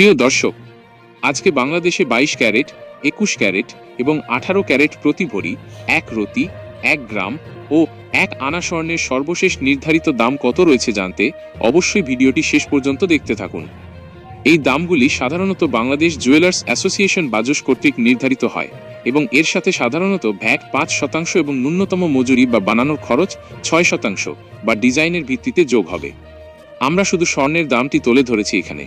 প্রিয় দর্শক, আজকে বাংলাদেশে বাইশ ক্যারেট, একুশ ক্যারেট এবং আঠারো ক্যারেট প্রতি ভরি এক রতি, এক গ্রাম ও এক আনা স্বর্ণের সর্বশেষ নির্ধারিত দাম কত রয়েছে জানতে অবশ্যই ভিডিওটি শেষ পর্যন্ত দেখতে থাকুন। এই দামগুলি সাধারণত বাংলাদেশ জুয়েলার্স অ্যাসোসিয়েশন বাজস কর্তৃক নির্ধারিত হয় এবং এর সাথে সাধারণত ভ্যাট পাঁচ শতাংশ এবং ন্যূনতম মজুরি বা বানানোর খরচ ছয় শতাংশ বা ডিজাইনের ভিত্তিতে যোগ হবে। আমরা শুধু স্বর্ণের দামটি তুলে ধরেছি এখানে।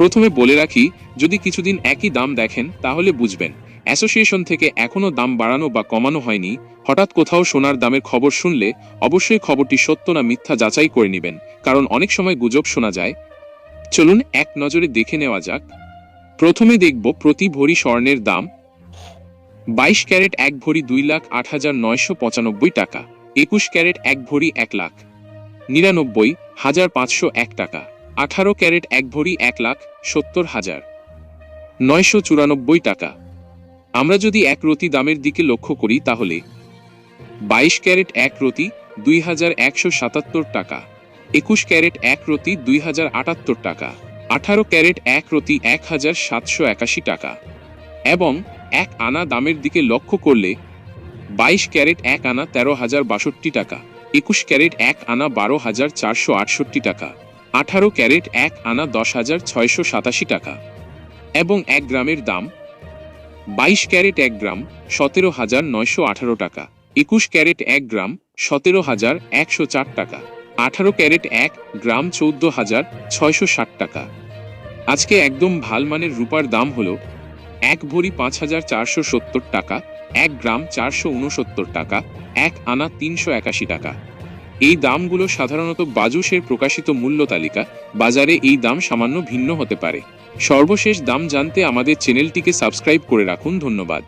প্রথমে বলে রাখি, যদি কিছুদিন একই দাম দেখেন, তাহলে বুঝবেন। অ্যাসোসিয়েশন থেকে এখনও দাম বাড়ানো বা কমানো হয়নি। হঠাৎ কোথাও সোনার দামের খবর শুনলে অবশ্যই খবরটি সত্য না মিথ্যা যাচাই করে নেবেন, কারণ অনেক সময় গুজব শোনা যায়। চলুন এক নজরে দেখে নেওয়া যাক। প্রথমে দেখব প্রতি ভরি স্বর্ণের দাম। বাইশ ক্যারেট এক ভরি দুই লাখ আট হাজার নয়শো পঁচানব্বই টাকা। একুশ ক্যারেট এক ভরি এক লাখ। নিরানব্বই হাজার পাঁচশো এক টাকা। আঠারো ক্যারেট এক ভরি এক লাখ সত্তর হাজার। নয়শো চুরানব্বই টাকা। আমরা যদি এক রতি দামের দিকে লক্ষ্য করি তাহলে। বাইশ ক্যারেট এক রতি দুই হাজার একশো সাতাত্তর টাকা। একুশ ক্যারেট এক রতি দুই হাজার আটাত্তর টাকা। আঠারো ক্যারেট এক রতি এক হাজার সাতশো একাশি টাকা। এবং এক আনা দামের দিকে লক্ষ্য করলে বাইশ ক্যারেট এক আনা তেরো হাজার বাষট্টি টাকা। একুশ ক্যারেট এক আনা বারো হাজার চারশো আটষট্টি টাকা। আঠারো ক্যারেট এক আনা দশ হাজার ছয়শো সাতাশি টাকা। এবং এক গ্রামের দাম বাইশ ক্যারেট এক গ্রাম সতেরো হাজার নয়শো আঠারো টাকা। একুশ ক্যারেট এক গ্রাম সতেরো হাজার একশো চার টাকা। আঠারো ক্যারেট এক গ্রাম চৌদ্দ হাজার ছয়শো ষাট টাকা। আজকে একদম ভালো মানের রূপার দাম হল এক ভরি পাঁচ হাজার চারশো সত্তর টাকা, এক গ্রাম চারশো উনসত্তর টাকা, এক আনা তিনশো একাশি টাকা। এই দামগুলো সাধারণত বাজুসের প্রকাশিত মূল্য তালিকা, বাজারে এই দাম সামান্য ভিন্ন হতে পারে। সর্বশেষ দাম জানতে আমাদের চ্যানেলটিকে সাবস্ক্রাইব করে রাখুন, ধন্যবাদ।